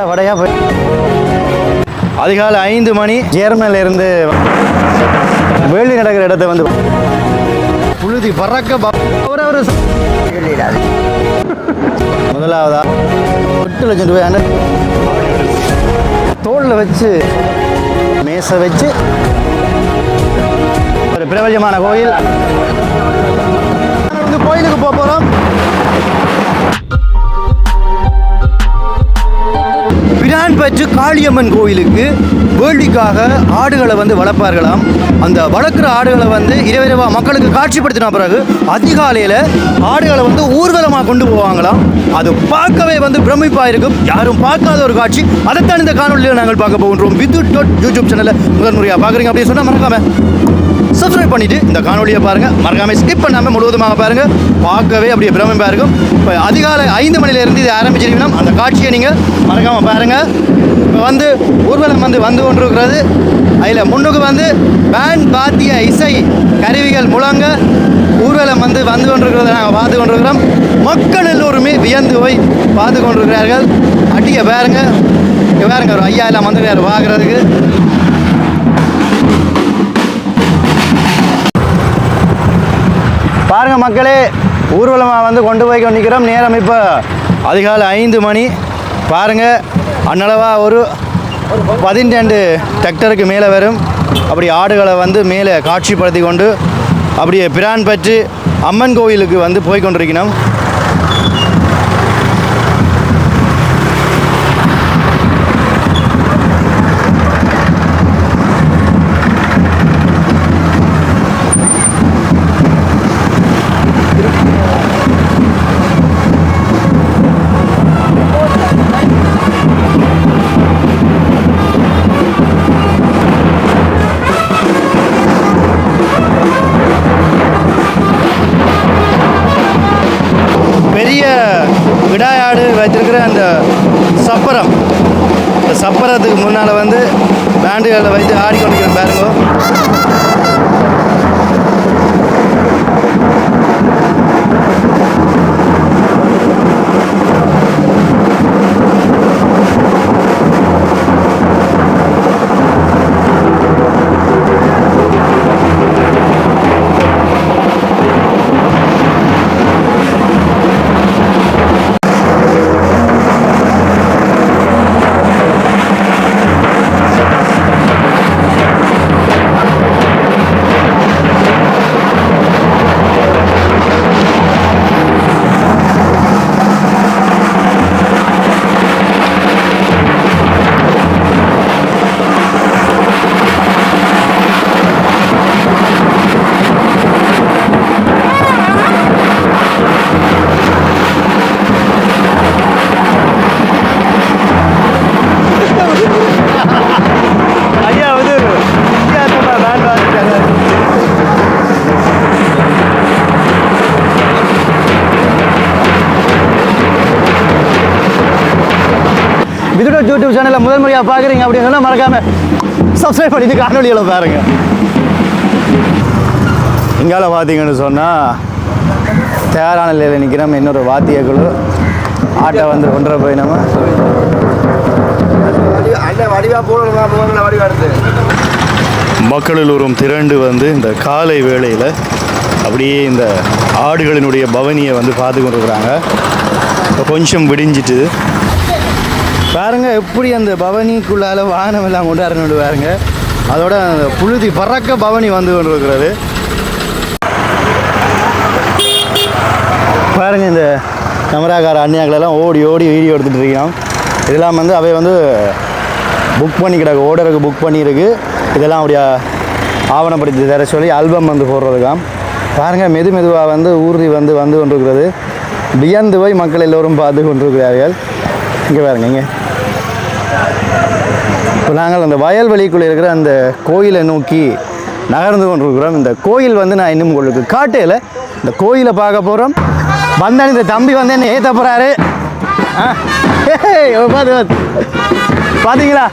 வடை வடையாக போய் அதிகாலை ஐந்து மணி ஜேர்மனில இருந்து வேலி நடக்கிற இடத்த வந்து புழுதி பறக்க ஒரு ஒரு முதலாவதா எட்டு லட்சம் ரூபாய் தோளில் வச்சு மேசை வச்சு ஒரு பிரபஞ்சமான கோயில். வந்து கோயிலுக்கு போக போகிறோம் பிரான்பற்று காளியம்மன் கோயிலுக்கு வேள்விக்காக ஆடுகளை வந்து வளர்ப்பார்களாம். அந்த வளர்க்குற ஆடுகளை வந்து இரவிரவா மக்களுக்கு காட்சிப்படுத்தின பிறகு அதிகாலையில் ஆடுகளை வந்து ஊர்வலமாக கொண்டு போவாங்களாம். அது பார்க்கவே வந்து பிரமிப்பாக இருக்கும். யாரும் பார்க்காத ஒரு காட்சி. அதைத்தான் இந்த காணொலியில் நாங்கள் பார்க்க போகின்றோம். வித்து டாட் யூடியூப் சேனலில் முதன்முறையாக பார்க்குறீங்க அப்படின்னு சொன்னால் மறக்காம. சப்ஸ்கிரைப் பண்ணிட்டு இந்த காணொலியை பாருங்க. மறக்காம ஸ்கிப் பண்ணாம முழுவதுமாக பாருங்க. பார்க்கவே அப்படியே பிரமிப்பா இருக்கும். இப்போ அதிகாலை ஐந்து மணில இதை இது ஆரம்பிச்சிருக்கணும் அந்த காட்சியை நீங்க மறக்காம பாருங்க. இப்போ வந்து ஊர்வலம் வந்து வந்து கொண்டிருக்கிறது. அதில் முன்னுக்கு வந்து பேண்ட் பாத்திய இசை கருவிகள் முழங்க ஊர்வலம் வந்து வந்து கொண்டிருக்கிறத நாங்கள் பார்த்து கொண்டிருக்கிறோம். மக்கள் எல்லோருமே வியந்து போய் பார்த்து கொண்டிருக்கிறார்கள். அடியை பாருங்க. இங்க பாருங்க ஒரு ஐயா எல்லாம் வந்துருக்காரு பார்க்குறதுக்கு பாருங்க மக்களே ஊர்வலமாக வந்து கொண்டு போய் கொண்டிருக்கிறோம். நேரம் இப்போ அதிகாலை ஐந்து மணி. பாருங்க அன்னளவாக ஒரு பதினெண்டு டெக்டருக்கு மேலே வரும். அப்படி ஆடுகளை வந்து மேலே காட்சிப்படுத்தி கொண்டு அப்படியே பிரான் பற்றி அம்மன் கோயிலுக்கு வந்து போய் கொண்டிருக்கணும் பேண்டுகளை வைத்து ஆடிக்கொண்டு யூடியூப் சேனலில் முதல் முறையாக பார்க்குறீங்க அப்படின்னு சொன்னால் மறக்காம சப்ஸ்கிரைப் பண்ணிட்டு காணொலிகளை பாருங்க. இங்கால பார்த்தீங்கன்னு சொன்னால் தயாரான நிலையில் நிற்கிறோம் இன்னொரு வாத்திய குழு. ஆட்டை வந்து ஒன்றரை போய் நம்ம. அண்ணன் வடிவா போடணும் போகணும் வடிவா எடுத்து மக்கள் எல்லோரும் திரண்டு வந்து இந்த காலை வேளையில் அப்படியே இந்த ஆடுகளினுடைய பவனியை வந்து பார்த்து கொண்டிருக்கிறாங்க. இப்போ கொஞ்சம் விடிஞ்சிட்டு பாருங்க எப்படி அந்த பவனிக்குள்ளால வாகனம் எல்லாம் கொண்டாடணும் பாருங்க. அதோட அந்த புழுதி பறக்க பவனி வந்து கொண்டிருக்கிறது. பாருங்க இந்த கேமராக்கார அண்ணியாக்களெல்லாம் ஓடி ஓடி வீடியோ எடுத்துகிட்டு இருக்கிறோம் இதெல்லாம் வந்து அவை வந்து புக் பண்ணி கிடக்கு ஓர்டருக்கு புக் பண்ணியிருக்கு இதெல்லாம் அப்படியே ஆவணப்படுத்தி தர சொல்லி ஆல்பம் வந்து போடுறதுக்காம். பாருங்கள் மெது மெதுவாக வந்து ஊர்தி வந்து வந்து கொண்டிருக்கிறது. வியந்து போய் மக்கள் எல்லோரும் பார்த்து கொண்டிருக்கிறார்கள். இங்கே பாருங்க இங்கே. இப்போ நாங்கள் அந்த வயல்வெளிக்குள்ளே இருக்கிற அந்த கோயிலை நோக்கி நகர்ந்து கொண்டிருக்கிறோம். இந்த கோயில் வந்து நான் இன்னும் உங்களுக்கு காட்டையில் இந்த கோயிலை பார்க்க போகிறோம் வந்தான் இந்த தம்பி வந்து என்ன ஏற்ற போகிறாரு ஆ பார்த்து பார்த்து பார்த்தீங்களா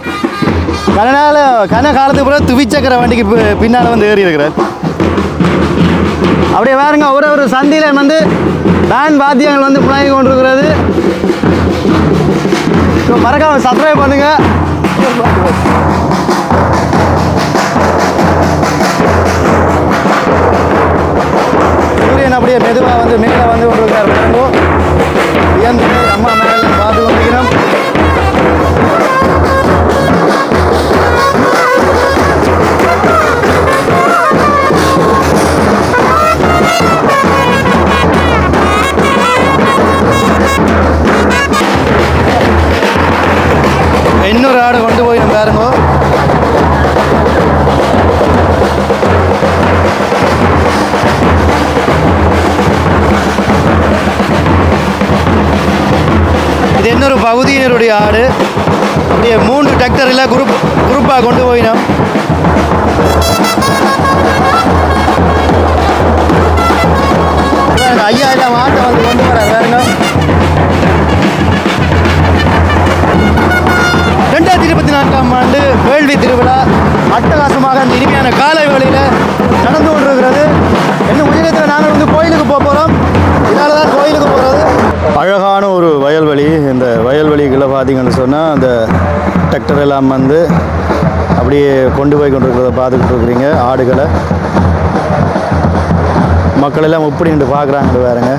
கனநாள் கன காலத்துக்கு பிறகு துவிச்சக்கர வண்டிக்கு பி- பின்னால் வந்து ஏறி இருக்கிறார். அப்படியே பாருங்க ஒரு ஒரு சந்தியில் வந்து பேன் வாத்தியங்கள் வந்து முழங்கி கொண்டிருக்கிறது. ஸோ மறக்காம சப்ஸ்கிரைப் பண்ணுங்க. சூரியன் அப்படியே மெதுவாக வந்து மேலே வந்து உங்களுக்கு பாருங்கோ அம்மா மேலே பார்த்து கொண்டிருக்கிறோம் இன்னொரு ஆடு கொண்டு போய் நம்ம பாருங்கோ. இது இன்னொரு பகுதியினருடைய ஆடு. அப்படியே மூன்று டிராக்டரில் குரூப் குரூப்பாக கொண்டு போயினோம் ஐயா எல்லாம் ஆட்டை வந்து கொண்டு வர பாருங்க. ஆண்டு வேள்வி திருவிழா அட்டகாசமாக அந்த இனிமையான காலை வேளையில் நடந்து கொண்டிருக்கிறது. இன்னும் உயிரத்தில் நாங்கள் வந்து கோயிலுக்கு போக போகிறோம் இதனால தான் கோயிலுக்கு போகிறது அழகான ஒரு வயல்வெளி. இந்த வயல்வெளிகளை பார்த்தீங்கன்னு சொன்னால் அந்த டிராக்டர் எல்லாம் வந்து அப்படியே கொண்டு போய் கொண்டிருக்கிறத பார்த்துக்கிட்டு இருக்கிறீங்க ஆடுகளை. மக்கள் எல்லாம் எப்படி நின்று பார்க்குறாங்க வேறுங்க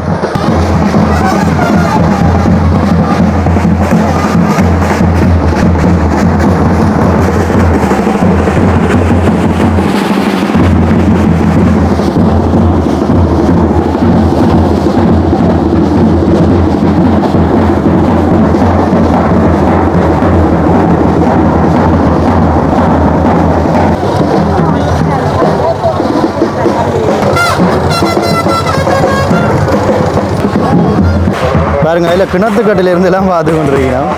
பாருங்க அதில் கிணத்துக்கட்டிலேருந்து எல்லாம் பார்த்து கொண்டிருக்கிறோம்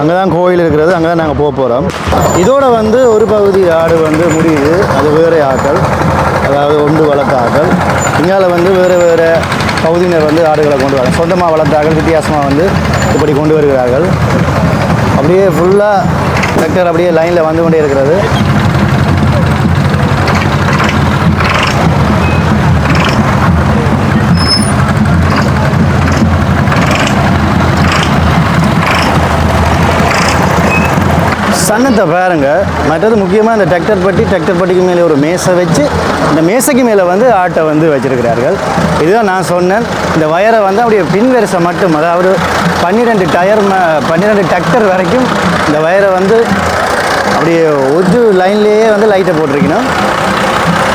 அங்கே தான் கோயில் இருக்கிறது அங்கே தான் நாங்கள் போக போகிறோம் இதோட வந்து ஒரு பகுதி ஆடு வந்து முடியுது அது வேறு ஆக்கள். அதாவது ஒன்று வளர்த்த ஆக்கள் இங்கால வந்து வேறு வேறு பகுதியினர் வந்து ஆடுகளை கொண்டு வராங்க சொந்தமாக வளர்த்தார்கள் வித்தியாசமாக வந்து இப்படி கொண்டு வருகிறார்கள். அப்படியே ஃபுல்லாக டிராக்டர் அப்படியே லைனில் வந்து கொண்டே இருக்கிறது. சன்னத்தை பாருங்க. மற்றது முக்கியமாக இந்த டிராக்டர் பட்டி டிராக்டர் பட்டிக்கு மேலே ஒரு மேசை வச்சு இந்த மேசைக்கு மேலே வந்து ஆட்டை வந்து வச்சிருக்கிறார்கள். இதுதான் நான் சொன்னேன். இந்த வயரை வந்து அப்படியே பின்வரிசை மட்டும் அதாவது பன்னிரெண்டு டயர் ம பன்னிரெண்டு டிராக்டர் வரைக்கும் இந்த வயரை வந்து அப்படியே ஒரு லைன்லேயே வந்து லைட்டை போட்டிருக்கணும்.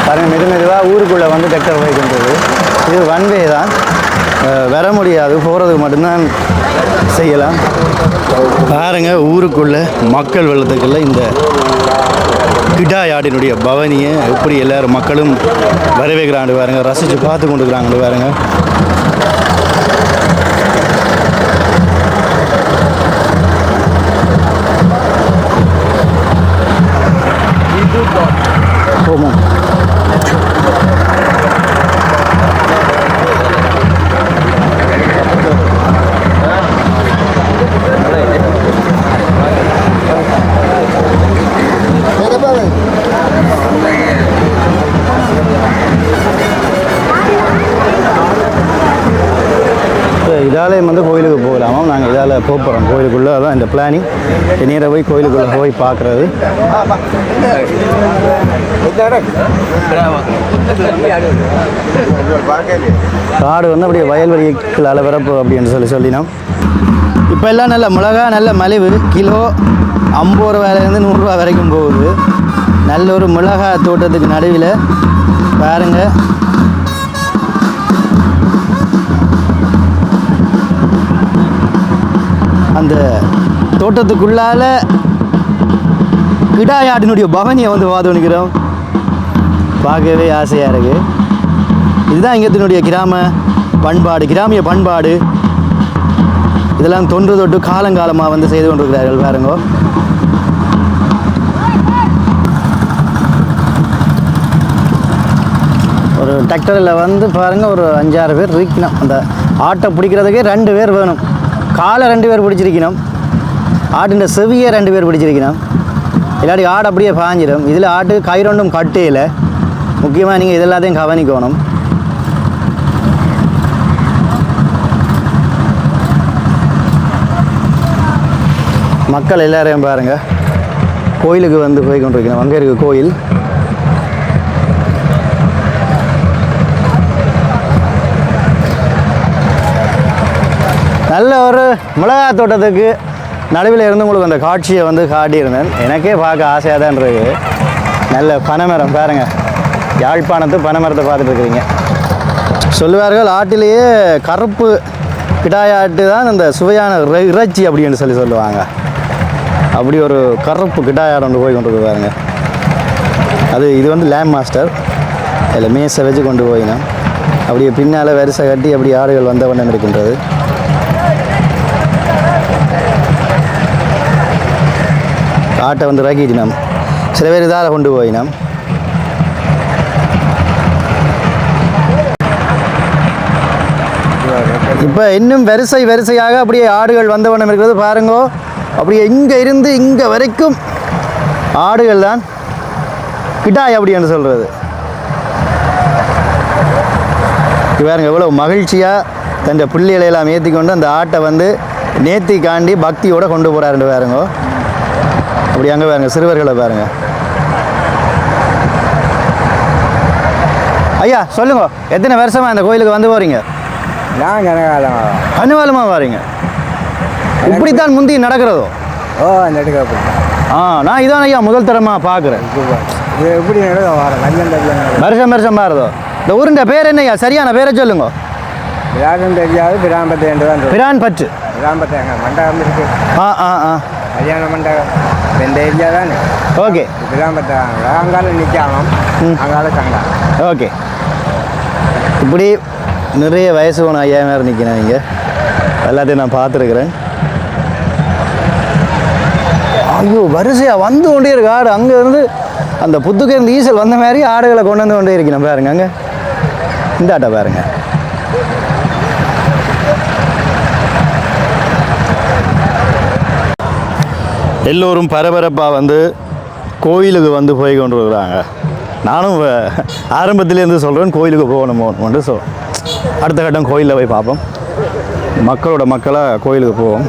பாருங்கள் மெது மெதுவாக ஊருக்குள்ளே வந்து டிராக்டர் போய்கின்றது இது ஒன் வே தான். வர முடியாது. போகிறதுக்கு மட்டும்தான் செய்யலாம். பாருங்க ஊருக்குள்ள மக்கள் வெள்ளத்துக்குள்ள இந்த கிடாயாடினுடைய பவனியை எப்படி எல்லாரும் மக்களும் வரவேற்கிறாண்டு பாருங்க ரசித்து பார்த்து கொண்டுக்கிறாங்கன்னு பாருங்கள் கோயிலுக்கு போகலாமா நாங்கள் இதால் போக போகிறோம் கோயிலுக்குள்ளே அதான் இந்த பிளானிங் நேராக போய் கோயிலுக்குள்ளே போய் பார்க்குறது. காடு வந்து அப்படியே வயல்வெளிகள் வரப்பு அப்படின்னு சொல்லி சொல்லினோம். இப்போ எல்லாம் நல்ல மிளகா நல்ல மலிவு கிலோ ஐம்பது ரூபாயிலேருந்து நூறுரூவா வரைக்கும் போகுது. நல்ல ஒரு மிளகா தோட்டத்துக்கு நடுவில். பாருங்க. அந்த தோட்டத்துக்குள்ளால கிடாயாட்டினுடைய பவனியை வந்து வாதவணிக்கிறோம் பார்க்கவே ஆசையாக இருக்குது இதுதான் இங்கத்தினுடைய கிராம பண்பாடு கிராமிய பண்பாடு. இதெல்லாம் தொன்று தொட்டு காலங்காலமாக வந்து செய்து கொண்டிருக்கிறார்கள் பாருங்க. ஒரு டிராக்டரில் வந்து பாருங்கள் ஒரு அஞ்சாறு பேர் இருக்கணும். அந்த ஆட்டை பிடிக்கிறதுக்கே ரெண்டு பேர் வேணும். காலை ரெண்டு பேர் பிடிச்சிருக்கணும். ஆட்டுன்ற செவியை ரெண்டு பேர் பிடிச்சிருக்கணும். இல்லாட்டி ஆடு அப்படியே பாஞ்சிடும் இதில் ஆட்டு கை ரெண்டும் கட்டையில் முக்கியமாக நீங்கள் இதெல்லாத்தையும் கவனிக்கணும். மக்கள் எல்லாரையும் பாருங்கள் கோயிலுக்கு வந்து போய் கொண்டிருக்கணும் அங்கே இருக்குது கோயில். நல்ல ஒரு மிளகா தோட்டத்துக்கு நடுவில் இருந்து உங்களுக்கு அந்த காட்சியை வந்து காட்டியிருந்தேன். எனக்கே பார்க்க ஆசையாக தான் இருக்கு. நல்ல பனைமரம் பாருங்க. யாழ்ப்பாணத்து பனைமரத்தை பார்த்துட்டு இருக்கிறீங்க. சொல்லுவார்கள் ஆட்டிலேயே கருப்பு கிடாயாட்டு தான் இந்த சுவையான இறைச்சி அப்படின்னு சொல்லி சொல்லுவாங்க. அப்படி ஒரு கருப்பு கிடாயாடு ஒன்று போய் கொண்டு போய் பாருங்க. அது இது வந்து லேம் மாஸ்டர். அதில் மேசை வச்சு கொண்டு போயினோம். அப்படியே பின்னால் வரிசை கட்டி அப்படி ஆடுகள் வந்த வண்ணம் இருக்கின்றது. ஆட்டை வந்து இறக்கிட்டினோம் சில பேர் இதால் கொண்டு போயினோம். இப்போ இன்னும் வரிசை வரிசையாக அப்படியே ஆடுகள் வந்தவண்ணம் இருக்கிறது. பாருங்கோ அப்படியே இங்கே இருந்து இங்கே வரைக்கும் ஆடுகள் தான் கிட்டாய் அப்படின்னு சொல்கிறது பாருங்க எவ்வளோ மகிழ்ச்சியாக தன் பிள்ளைகளை எல்லாம் ஏற்றி கொண்டு அந்த ஆட்டை வந்து நேத்தி காண்டி பக்தியோட கொண்டு போகிறாருன்னு பாருங்க. அப்படி அங்கே பாருங்க சிறுவர்களை பாருங்க. ஐயா சொல்லுங்க எத்தனை வருஷமா இந்த கோயிலுக்கு வந்து போறீங்க? நான் கனகாலம். அனுவாலமா வாரீங்க. இப்படித்தான் முந்தி நடக்கிறதோ? ஓ அந்த அப்படி ஆ நான் இதான் ஐயா முதல் தரமாக பார்க்குறேன் இது எப்படி நடக்க வருஷம் வருஷம் பாருதோ. இந்த ஊருண்ட பேர் என்ன ஐயா சரியான பேரை சொல்லுங்க. யாரும் தெரியாது பிராம்பத்தை என்று தான் சொல்லுவோம். பிரான் பற்று பிராம்பத்தை அங்கே மண்டபம் இருக்கு. ஆ ஆ ஆ. கல்யாண மண்டபம் இந்த ஏரியா தானே? ஓகே. பிராம்பத்தை அங்கால நிற்காமம் ம். அங்கால சங்கா ஓகே. இப்படி நிறைய வயசு போன ஐயா மாதிரி நிற்கிறேன் நீங்கள் எல்லாத்தையும் நான் பார்த்துருக்குறேன். ஐயோ வரிசையாக வந்து கொண்டே இருக்கு. ஆடு அங்கே இருந்து அந்த புத்துக்கு இருந்து ஈசல் வந்த மாதிரி ஆடுகளை கொண்டு வந்து கொண்டே இருக்கணும் பாருங்க அங்கே. இந்த ஆட்டை பாருங்க. எல்லோரும் பரபரப்பாக வந்து கோயிலுக்கு வந்து போய் கொண்டு இருக்கிறாங்க நானும் வ- சொல்கிறேன் கோயிலுக்கு போகணும் போகணும்னு சொல். அடுத்த கட்டம் கோயிலில் போய் பார்ப்போம். மக்களோட மக்களாக கோயிலுக்கு போவோம்.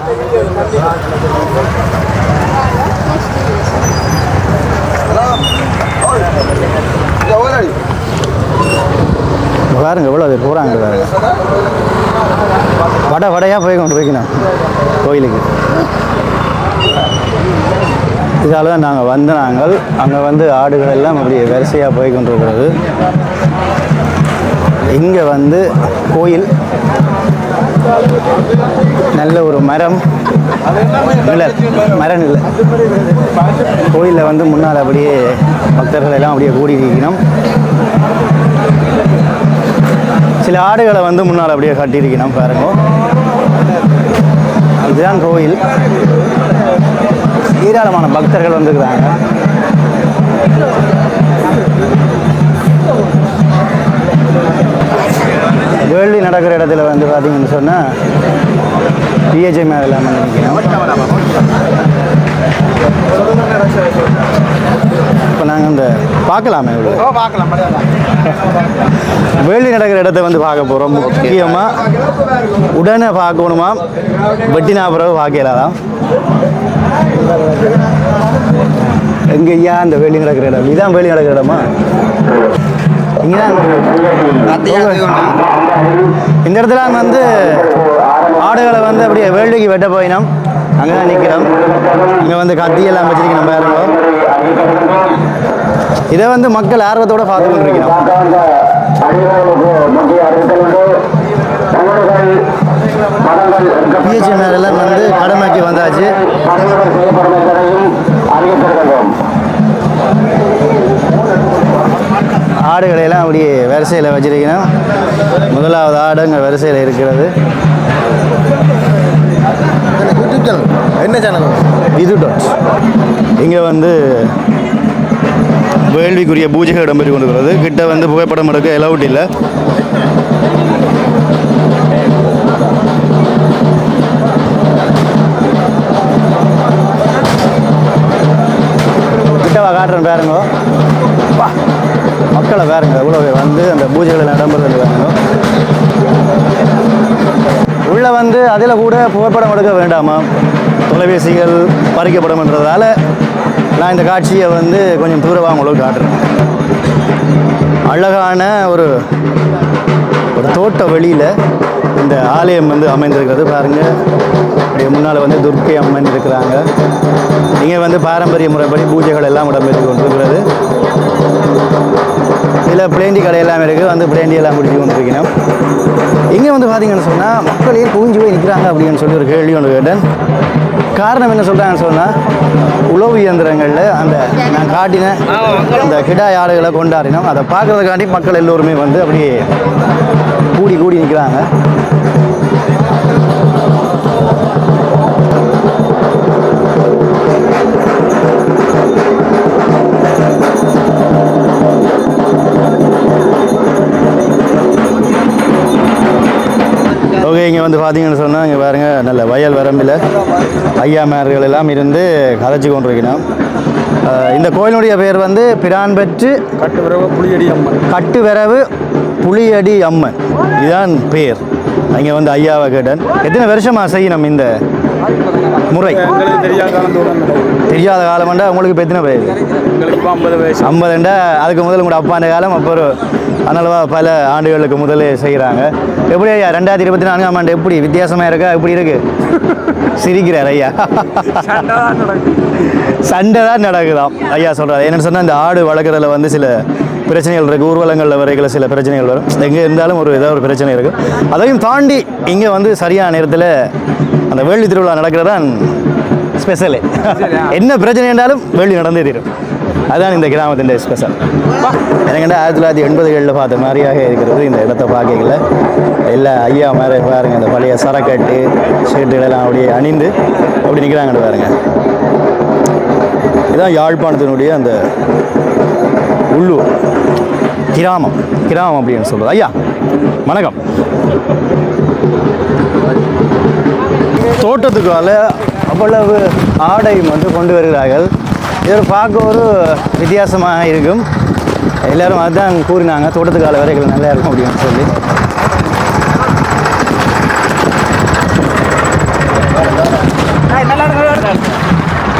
பாருங்க எவ்வளோ பேர் போகிறாங்க பாருங்க. வடை வடையாக போய் கொண்டு போய்க்கணும் கோயிலுக்கு. இதால் தான் நாங்கள் வந்து நாங்கள். அங்கே வந்து ஆடுகள் எல்லாம் அப்படி வரிசையாக போய் கொண்டிருக்கிறது. இங்கே வந்து கோயில். நல்ல ஒரு மரம். நிழல் மரம் இல்லை கோயிலில் வந்து முன்னால் அப்படியே பக்தர்கள் எல்லாம் அப்படியே கூடி இருக்கணும் சில ஆடுகளை வந்து முன்னால் அப்படியே கட்டியிருக்கணும் பாருங்க. இதுதான் கோயில். ஏராளமான பக்தர்கள் வந்துருக்குறாங்க. வேள்வி நடக்கிற இடத்துல வந்து பார்த்தீங்கன்னு சொன்னால் பிஹெச்ஐ மேலே நினைக்கிறேன் பார்க்கலாமே. பார்க்கலாம் வேள்வி நடக்கிற இடத்த வந்து பார்க்க போகிறோம் முக்கியமாக உடனே பார்க்கணுமா? வெட்டினா பிறகு பார்க்கலாதான் எங்க ஐயா அந்த வேலி நடக்கிற இடம்? இதான் வேலி நடக்கிற இடமா? இந்த இடத்துல வந்து ஆடுகளை வந்து அப்படியே வேள்விக்கு வெட்ட போயினோம். அங்கே தான் நிற்கிறோம் இங்கே வந்து கத்தியெல்லாம் வச்சிருக்கணும் பாருங்க இதை வந்து மக்கள் ஆர்வத்தோட பார்த்து கொண்டிருக்கிறோம் பிஹெச்எம்ஆர் எல்லாம் வந்து கடமைக்கு வந்தாச்சு. ஆடுகளை எல்லாம் அப்படியே வரிசையில் வச்சிருக்கணும். முதலாவது ஆடு அங்கே வரிசையில் இருக்கிறது. என்ன சேனல் இது டாட் இங்கே வந்து வேள்விக்குரிய பூஜைகள் இடம்பெற்று கொண்டிருக்கிறது கிட்ட வந்து புகைப்படம் எடுக்க எலவுட் இல்லை. கிட்டவா காட்டுறேன் பாருங்க. மக்களை பாருங்க இவ்வளோ வந்து அந்த பூஜைகளில் இடம்பெறுறது பாருங்க. உள்ள வந்து அதில் கூட புகைப்படம் எடுக்க வேண்டாமா? தொலைபேசிகள் பறிக்கப்படும்ன்றதால நான் இந்த காட்சியை வந்து கொஞ்சம் தூரமாக உங்களுக்கு காட்டுறேன். அழகான ஒரு ஒரு தோட்ட வெளியில் இந்த ஆலயம் வந்து அமைந்திருக்கிறது பாருங்கள் அப்படியே முன்னால் வந்து துர்க்கை அம்மன் இருக்கிறாங்க. இங்கே வந்து பாரம்பரிய முறைப்படி பூஜைகள் எல்லாம் இடம்பெற்று கொண்டிருக்கிறது. இதில் பிளேண்டி கடை எல்லாம் இருக்குது வந்து பிளேண்டி எல்லாம் குடிச்சு கொண்டிருக்கணும் இங்கே வந்து பார்த்தீங்கன்னு சொன்னால் மக்கள் ஏன் குவிஞ்சு போய் நிற்கிறாங்க அப்படின்னு சொல்லி ஒரு கேள்வி ஒன்று கேட்டேன். காரணம் என்ன சொல்கிறாங்கன்னு சொன்னால் உழவு இயந்திரங்களில் அந்த நான் காட்டின அந்த கிடாய் யாடுகளை கொண்டாடினோம். அதை பார்க்குறதுக்காண்டி மக்கள் எல்லோருமே வந்து அப்படியே கூடி கூடி நிற்கிறாங்க ஓகே இங்கே வந்து பார்த்தீங்கன்னு சொன்னால் இங்கே பாருங்க நல்ல வயல் வரம்பில் ஐயாமார்கள் எல்லாம் இருந்து கதைச்சு கொண்டிருக்கணும் இந்த கோயிலுடைய பேர் வந்து பிரான்பற்று கட்டுப்பிறகு புளியடி அம்மன். கட்டுவிரவு புளியடி அம்மன். இதுதான் பேர். இங்கே வந்து ஐயாவை கேட்டேன். எத்தனை வருஷமாக செய்யணும் இந்த முறை. தெரியாத காலம்ண்டா உங்களுக்கு இப்போ எத்தனை ஐம்பது வயசு. ஐம்பதுண்டா அதுக்கு முதல்ல கூட அப்பாண்ட காலம் அப்போ ஒரு அதனாலவா பல ஆண்டுகளுக்கு முதலே செய்கிறாங்க. எப்படி ஐயா? ரெண்டாயிரத்தி இருபத்தி நான்காம் ஆண்டு எப்படி? வித்தியாசமாக இருக்கா? எப்படி இருக்கு? சிரிக்கிறார் ஐயா. சண்டை தான் நடக்குதாம். ஐயா சொல்கிறார் என்னென்னு சொன்னால் இந்த ஆடு வளர்க்குறதுல வந்து சில பிரச்சனைகள் இருக்குது ஊர்வலங்களில் வரைகளை சில பிரச்சனைகள் வரும். எங்கே இருந்தாலும் ஒரு ஏதாவது ஒரு பிரச்சனை இருக்குது அதையும் தாண்டி இங்கே வந்து சரியான நேரத்தில் அந்த வேள்வி திருவிழா நடக்கிறது தான் ஸ்பெஷலு என்ன பிரச்சனை என்றாலும் வேள்வி நடந்தே தீரும். அதான் இந்த கிராமத்தின் ஸ்பெஷல் எனக்குண்டா ஆயிரத்தி தொள்ளாயிரத்தி எண்பதுகளில் பார்த்த மாதிரியாக இருக்கிறது இந்த இடத்த பார்க்கல எல்லா ஐயா மாதிரி பாருங்க இந்த பழைய சரக்கட்டு ஷர்ட்டுகளெல்லாம் அப்படியே அணிந்து அப்படி நிற்கிறாங்கன்னு பாருங்க. இதுதான் யாழ்ப்பாணத்தினுடைய அந்த உள்ளூர் கிராமம். கிராமம் அப்படின்னு சொல்கிறது ஐயா வணக்கம். தோட்டத்துக்கால அவ்வளவு ஆடையும் வந்து கொண்டு வருகிறார்கள். இதில் பார்க்க ஒரு வித்தியாசமாக இருக்கும். எல்லோரும் அதுதான் கூறினாங்க தோட்டத்துக்கால வரைகள் நல்லா இருக்கும் அப்படின்னு சொல்லி.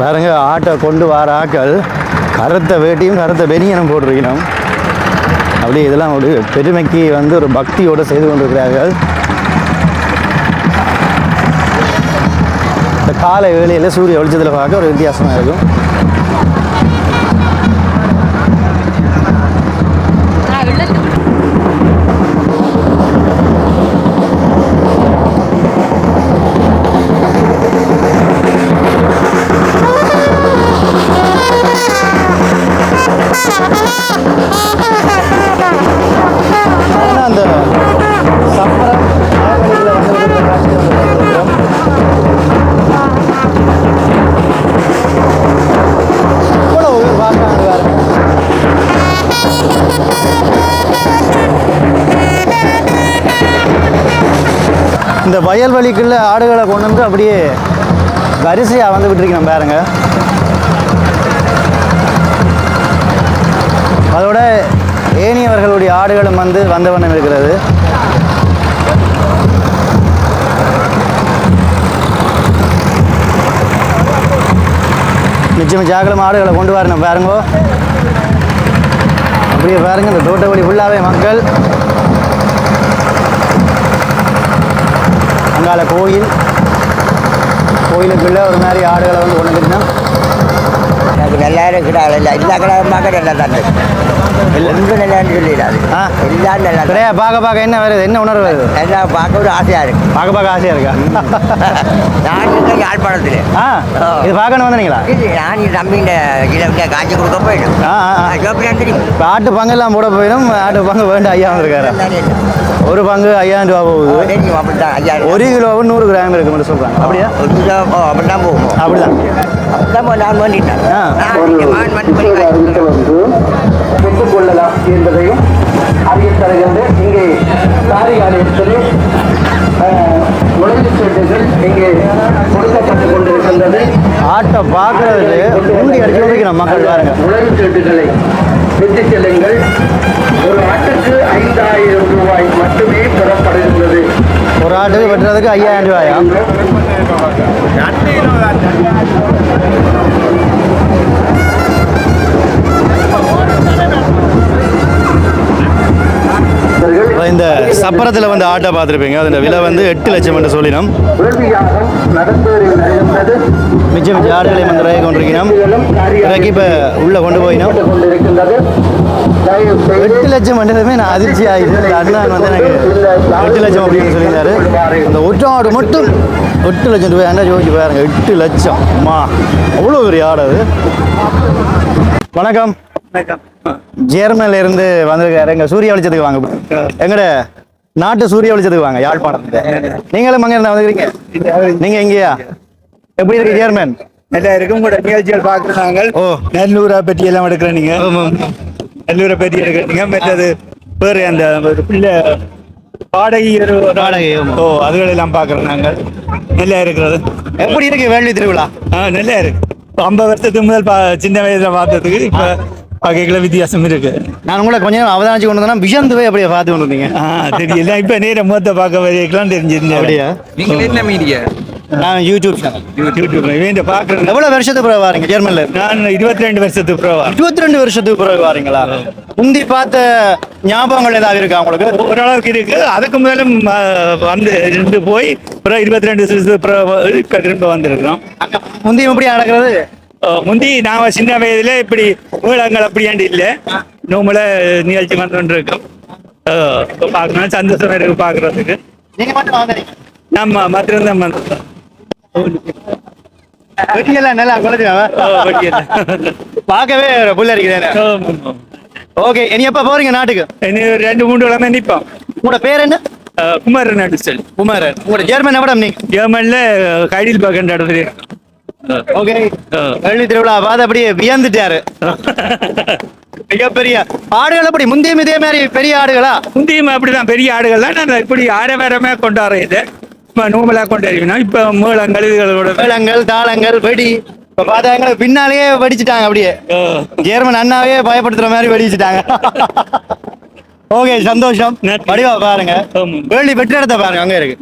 பாருங்க ஆட்டை கொண்டு வர ஆக்கள் கருத்த வேட்டியும் கருத்த பெனியனும் போட்டிருக்கணும். அப்படி இதெல்லாம் ஒரு பெருமைக்கு வந்து ஒரு பக்தியோடு செய்து கொண்டிருக்கிறார்கள். இந்த காலை வேலையில் சூரிய வெளிச்சத்தில் பார்க்க ஒரு வித்தியாசமாக இருக்கும். இந்த வயல்வெளிக்குள்ள ஆடுகளை கொண்டு வந்து அப்படியே வரிசையாக வந்து விட்டுருக்கணும் பாருங்க. அதோட ஏனியவர்களுடைய ஆடுகளும் வந்து வந்த வண்ணம் இருக்கிறது. நிச்சயம் ஜாகலம் ஆடுகளை கொண்டு வரணும் பாருங்க. அப்படியே பாருங்க இந்த தோட்டவழி ஃபுல்லாகவே மக்கள் அங்கால கோயில் கோயிலுக்குள்ளே ஒரு மாதிரி ஆடுகளை வந்து கொண்டு எனக்கு நல்லா இருக்கிறாள் இல்லை. எல்லா கிடமாக நல்லா தான் ஒன்று நல்லான்னு சொல்லிடாது. எல்லாம் நல்லா பார்க்க பார்க்க என்ன வருது? என்ன உணர்வு வருது? எல்லாம் பார்க்க ஒரு ஆசையாக இருக்கு. பார்க்க பார்க்க ஆசையாக இருக்கா? நான் இருக்கேன் யாழ்ப்பாணத்தில். ஆ? இது பார்க்கணும் வந்தீங்களா? நான் என் தம்பிங்க இதை காய்ச்சி கொடுக்க போயிடும். இப்போ ஆட்டு பங்கெல்லாம் போட போயிடும். ஆட்டு பங்கு வேண்டாம் ஐயா வந்திருக்காரு ஒரு பங்கு ஐயாயிரம் ரூபா போகுது. ஒரு கிலோவும் நூறு கிராம் இருக்குன்னு சொல்கிறாங்க அப்படியா? ஒரு கிலோ ஓ அப்படித்தான் போகும். அப்படிதான். நான் காய்ச்சி பெற்றுக்கொள்ளலாம் என்பதையும் அறிய தருகின்ற இங்கே காரியாலயத்தில் நுழைவுச் சீட்டுகள் இங்கே கொடுக்கப்பட்டுக் கொண்டிருக்கின்றது. ஆட்டை பார்க்கறதுக்கு ஊண்டி அடிச்சு மக்கள் பாருங்க நுழைவுச் சீட்டுகளை பெற்றுச் செல்லுங்கள். ஒரு ஆட்டுக்கு ஐந்தாயிரம் ரூபாய் மட்டுமே பெறப்படுகின்றது. ஒரு ஆட்டுக்கு வெட்டுறதுக்கு ஐயாயிரம் ரூபாயா. இந்த சப்பரத்தில் வந்து ஆட்டை பார்த்துருப்பீங்க. அதோட விலை வந்து எட்டு லட்சம் என்று சொல்லினோம். மிச்சம் மிச்சம் மிச்ச ஆடுகளை வந்து இறக்கி கொண்டிருக்கிறோம். இறக்கி இப்போ உள்ளே கொண்டு போயினோம். எட்டு லட்சம் என்றதுமே நான் அதிர்ச்சி ஆகிடுச்சு இந்த அண்ணன் வந்து எனக்கு எட்டு லட்சம் அப்படின்னு சொல்லியிருந்தாரு. அந்த ஒற்றை ஆடு மட்டும் எட்டு லட்சம் ரூபாய். அண்ணா யோசிச்சு பாருங்க எட்டு லட்சம். அம்மா அவ்வளோ பெரிய ஆடு அது. வணக்கம். வணக்கம். ஜேர்மன்ல இருந்து வந்திருக்காரு. எங்க சூரிய வெளிச்சத்துக்கு வாங்க. எங்கட நாட்டு சூரிய வெளிச்சத்துக்கு வாங்க யாழ்ப்பாணத்துக்கு. நீங்களும் அங்க இருந்தா வந்துக்கிறீங்க நீங்க எங்கேயா எப்படி இருக்கு ஜேர்மன்? நல்லா இருக்கும். கூட நிகழ்ச்சிகள் பார்க்குறாங்க ஓ. நல்லூரை பற்றி எல்லாம் எடுக்கிற நீங்க நல்லூரை பற்றி எடுக்கிறீங்க மற்றது வேறு அந்த பிள்ளை பாடகி ஒரு பாடகி. ஓ அதுகள் எல்லாம் பார்க்குறோம் நாங்கள். நல்லா இருக்கிறது. எப்படி இருக்கு வேள்வி திருவிழா? நல்லா இருக்கு. ஐம்பது வருஷத்துக்கு முதல் சின்ன வயசுல பார்த்ததுக்கு இப்போ பார்க்கல வித்தியாசம் இருக்கு. நான் உங்களை கொஞ்ச நேரம் அவதானிச்சு கொண்டு வந்தேன்னா விஷந்து போய் அப்படியே பார்த்து கொண்டு வந்தீங்க. தெரியல இப்போ நேரம் மூத்த பார்க்க வரைக்கலாம் தெரிஞ்சிருந்தேன். அப்படியா? நீங்கள் என்ன மீடியா நான் யூடியூப் சேனல் யூடியூப்ல வேண்ட பார்க்குறேன் எவ்வளவு வருஷத்துக்கு பிறகு வாரீங்க? ஜெர்மன்ல? நான் இருபத்தி ரெண்டு வருஷத்துக்கு ப்ரோவா இருபத்தி ரெண்டு வருஷத்துக்கு பிறகு வாரீங்களா? முந்தி பார்த்த ஞாபகங்கள் ஏதாவது இருக்கா உங்களுக்கு? ஓரளவுக்கு இருக்கு. அதுக்கு முதலும் வந்து இருந்து போய் அப்புறம் இருபத்தி ரெண்டு வருஷத்துக்கு இப்ப திரும்ப வந்திருக்கிறோம். முந்தி எப்படி நடக்கிறது? முந்தி நான் சின்ன வயதுல இப்படி ஊழங்கள் அப்படியாண்டு இல்லை? நோம்பல நிகழ்ச்சி வந்து கொண்டிருக்கோம் ஆ, இப்ப பார்க்கணும். சந்தோஷமா இருக்கு மட்டும் வாங்குறீங்க? நம்ம மாத்திரம் வந்திருக்கோம் வெட்டியெல்லாம் நல்லா. பார்க்கவே புள்ள இருக்குது. ஓகே இனி எப்ப போறீங்க நாட்டுக்கு? இனி ஒரு ரெண்டு மூணு கிழமை நிற்போம் உங்களோட பேர் என்ன? ஆ, குமார் நடிச்சல் குமாரன். உங்களோட ஜெர்மன் எவ்வளவு நீங்க? ஜெர்மன்ல கைடில் பார்க்கின்ற இடத்துல இருக்கோம். ஓகே. வெள்ளி திருவிழா பார்த்து அப்படியே வியந்துட்டாரு மிகப்பெரிய ஆடுகள் அப்படி முந்தியும் இதே மாதிரி பெரிய ஆடுகளா? முந்தியும் அப்படிதான் பெரிய ஆடுகள் தான் நான் இப்படி ஆரவாரமே கொண்டாடுறேன் இது. இப்போ நூமலா கொண்டாடுவேன் இப்போ மூலங்கள் இதுகளோட மேளங்கள் தாளங்கள் வெடி. இப்ப பார்த்தா எங்களுக்கு பின்னாலேயே வெடிச்சிட்டாங்க அப்படியே. ஜெர்மன் அண்ணாவே பயப்படுத்துற மாதிரி வெடிச்சிட்டாங்க. ஓகே சந்தோஷம். வடிவா பாருங்க. வேலி வெற்றி இடத்த பாருங்க அங்க இருக்கு.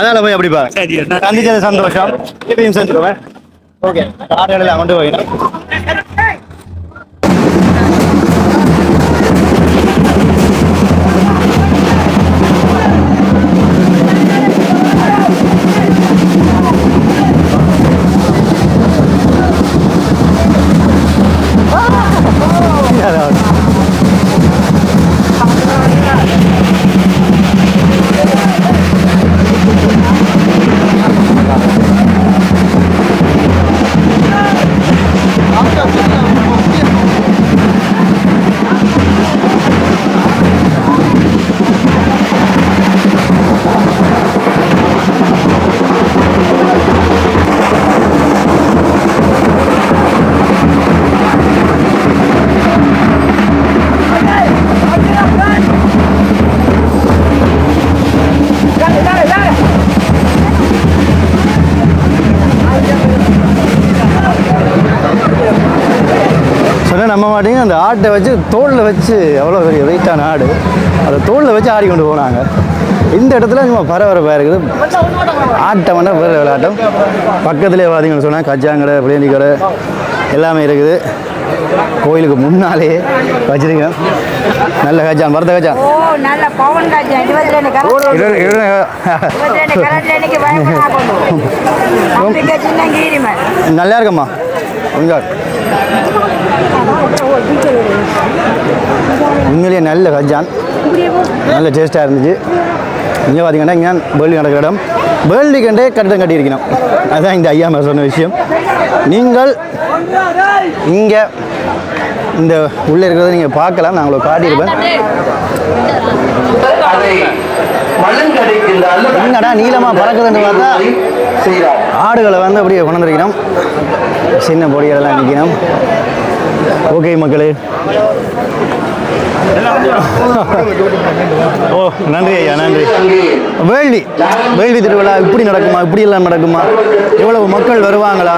அதால போய் அப்படி பாருங்க. சந்திச்சது சந்தோஷம். இப்பயும் செஞ்சுருவேன் ஓகே ஆடுகள் எல்லாம் கொண்டு ஆட்டை வச்சு தோளில் வச்சு எவ்வளோ பெரிய வெயிட்டான ஆடு அதை தோளில் வச்சு ஆடி கொண்டு போனாங்க. இந்த இடத்துல சும்மா பரபரப்பாக இருக்குது. ஆட்டம் வேணா வேறு விளையாட்டம் பக்கத்துலேயே பார்த்தீங்கன்னு சொன்னால் கச்சாங்கடை பிரியாணி கடை எல்லாமே இருக்குது. கோயிலுக்கு முன்னாலே வச்சிருக்கேன். நல்ல கச்சான் மரத்த கீரிமன் நல்லா இருக்கம்மா. கொஞ்சம். உண்மையிலேயே நல்ல கஜான் நல்ல டேஸ்ட்டாக இருந்துச்சு. இங்கே பார்த்தீங்கன்னா இங்கே வேல்டி நடக்கிற இடம். வேல்டி கண்டே கட்டிடம் கட்டியிருக்கணும். அதுதான் இந்த ஐயா மேல சொன்ன விஷயம். நீங்கள் இங்கே இந்த உள்ளே இருக்கிறத நீங்கள் பார்க்கலாம். நான் உங்களுக்கு காட்டியிருப்பேன். என்னடா நீளமாக பறக்குதுன்னு பார்த்தா ஆடுகளை வந்து அப்படியே கொண்டிருக்கணும் சின்ன பொடிகளெல்லாம் நிற்கணும் ஓகே மக்களே. ஓ நன்றி ஐயா நன்றி. வேள்வி வேள்வி திருவிழா இப்படி நடக்குமா? இப்படி எல்லாம் நடக்குமா? எவ்வளவு மக்கள் வருவாங்களா?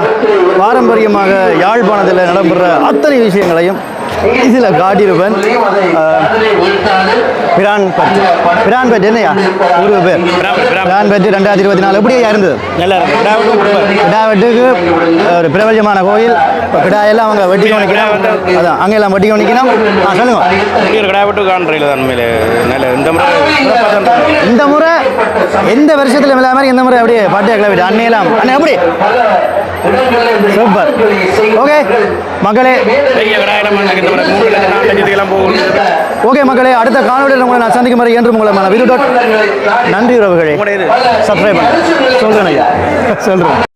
பாரம்பரியமாக யாழ்ப்பாணத்தில் நடைபெற அத்தனை விஷயங்களையும் இதில் காட்டியிருப்பேன் பிரான் பட்டு பிரான் பட்டு என்னையா ஒரு பேர் பிரான் பட்டு ரெண்டாயிரத்தி இருபத்தி நாலு எப்படியா இருந்தது நல்லா இருக்கு கிடா வெட்டுக்கு ஒரு பிரபல்யமான கோயில் இப்போ கிடாயெல்லாம் அவங்க வெட்டி கவனிக்கணும் அதான் அங்கெல்லாம் வெட்டி கவனிக்கணும் ஆ சொல்லுங்க ஒரு கடாப்பட்டு காண்றையில் தான் மேலே நல்ல இந்த முறை. இந்த முறை எந்த வருஷத்துல இல்லாத மாதிரி இந்த முறை அப்படியே பாட்டியா கிளம்பிட்டு அன்னையெல்லாம் அண்ணே எப்படி சூப்பர். ஓகே போகுது ஓகே மக்களே அடுத்த காணொலியில் உங்களை நான் சந்திக்கும் வரை என்று உங்களை விரு டாட் நன்றி உறவுகளே. சப்ஸ்கிரைப் சொல்கிறேன் ஐயா. சொல்கிறேன்